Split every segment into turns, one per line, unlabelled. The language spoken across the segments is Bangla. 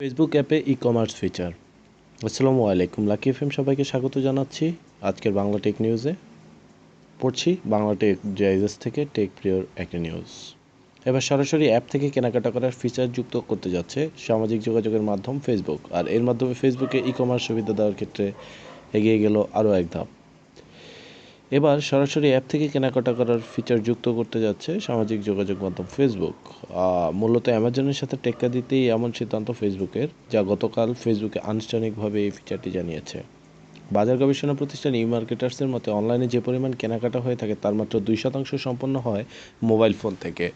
ফেসবুক অ্যাপে ই কমার্স ফিচার আসসালামু আলাইকুম লাকি এফএম সবাইকে স্বাগত জানাচ্ছি আজকের বাংলা টেক নিউজে পড়ছি বাংলা টেক জাইজেস থেকে টেক প্রিয়র একটা নিউজ এবার সরাসরি অ্যাপ থেকে কেনাকাটা করার ফিচার যুক্ত করতে যাচ্ছে সামাজিক যোগাযোগের মাধ্যম ফেসবুক আর এর মাধ্যমে ফেসবুকে ই কমার্স সুবিধা দেওয়ার ক্ষেত্রে এগিয়ে গেল আরও এক ধাপ। এবার সরাসরি অ্যাপ থেকে কেনাকাটা করার ফিচার যুক্ত করতে যাচ্ছে সামাজিক যোগাযোগ মাধ্যম ফেসবুক মূলত অ্যামাজনের সাথে টেক্কা দিতেই এমন সিদ্ধান্ত ফেসবুকের যা গতকাল ফেসবুকে আনুষ্ঠানিকভাবে এই ফিচারটি জানিয়েছে। বাজার গবেষণা প্রতিষ্ঠান ই মার্কেটার্সের মতে অনলাইনে যে পরিমাণ কেনাকাটা হয়ে থাকে, তার মাত্র দুই শতাংশ সম্পন্ন হয় মোবাইল ফোন থেকে।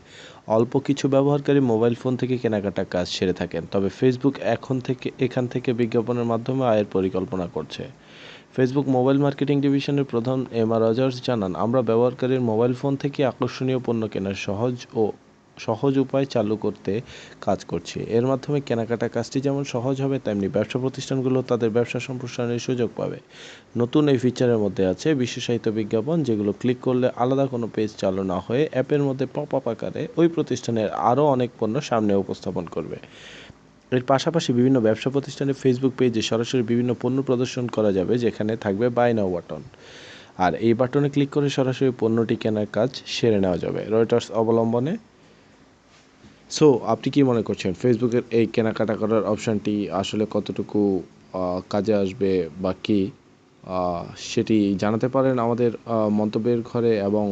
অল্প কিছু ব্যবহারকারী মোবাইল ফোন থেকে কেনাকাটা কাজ সেরে থাকেন, তবে ফেসবুক এখন থেকে, এখান থেকে বিজ্ঞাপনের মাধ্যমে আয়ের পরিকল্পনা করছে। ফেসবুক মোবাইল মার্কেটিং ডিভিশনের প্রধান এমা রজার্স জানান, আমরা ব্যবহারকারীর মোবাইল ফোন থেকে আকর্ষণীয় পণ্য কেনার সহজ ও সহজ উপায় চালু করতে কাজ করছি। এর মাধ্যমে কেনাকাটা কাজটি যেমন সহজ হবে, তেমনি ব্যবসা প্রতিষ্ঠানগুলো তাদের ব্যবসা সম্প্রসারণের সুযোগ পাবে। নতুন এই ফিচারের মধ্যে আছে বিশেষায়িত বিজ্ঞাপন, যেগুলো ক্লিক করলে আলাদা কোনো পেজ চালু না হয়ে অ্যাপের মধ্যে পপ আপ আকারে ওই প্রতিষ্ঠানের আরও অনেক পণ্য সামনে উপস্থাপন করবে। এর পাশাপাশি বিভিন্ন ব্যবসা প্রতিষ্ঠানের ফেসবুক পেজে সরাসরি বিভিন্ন পণ্য প্রদর্শন করা যাবে, যেখানে থাকবে বাই নাও বাটন আর এই বাটনে ক্লিক করে সরাসরি পণ্যটি কেনার কাজ সেরে নেওয়া যাবে। রয়টার্স অবলম্বনে। সো আপনি কি মনে করছেন? ফেসবুকের এই কেনাকাটা করার অপশানটি আসলে কতটুকু কাজে আসবে বা কি? সেটি জানাতে পারেন আমাদের মন্তব্যের ঘরে এবং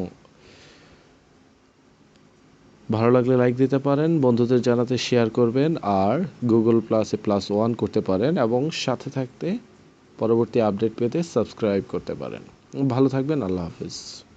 ভালো লাগলে লাইক দিতে পারেন, বন্ধুদের জানাতে শেয়ার করবেন, আর গুগল প্লাসে প্লাস ওয়ান করতে পারেন এবং সাথে থাকতে পরবর্তী আপডেট পেতে সাবস্ক্রাইব করতে পারেন। ভালো থাকবেন, আল্লাহ হাফিজ।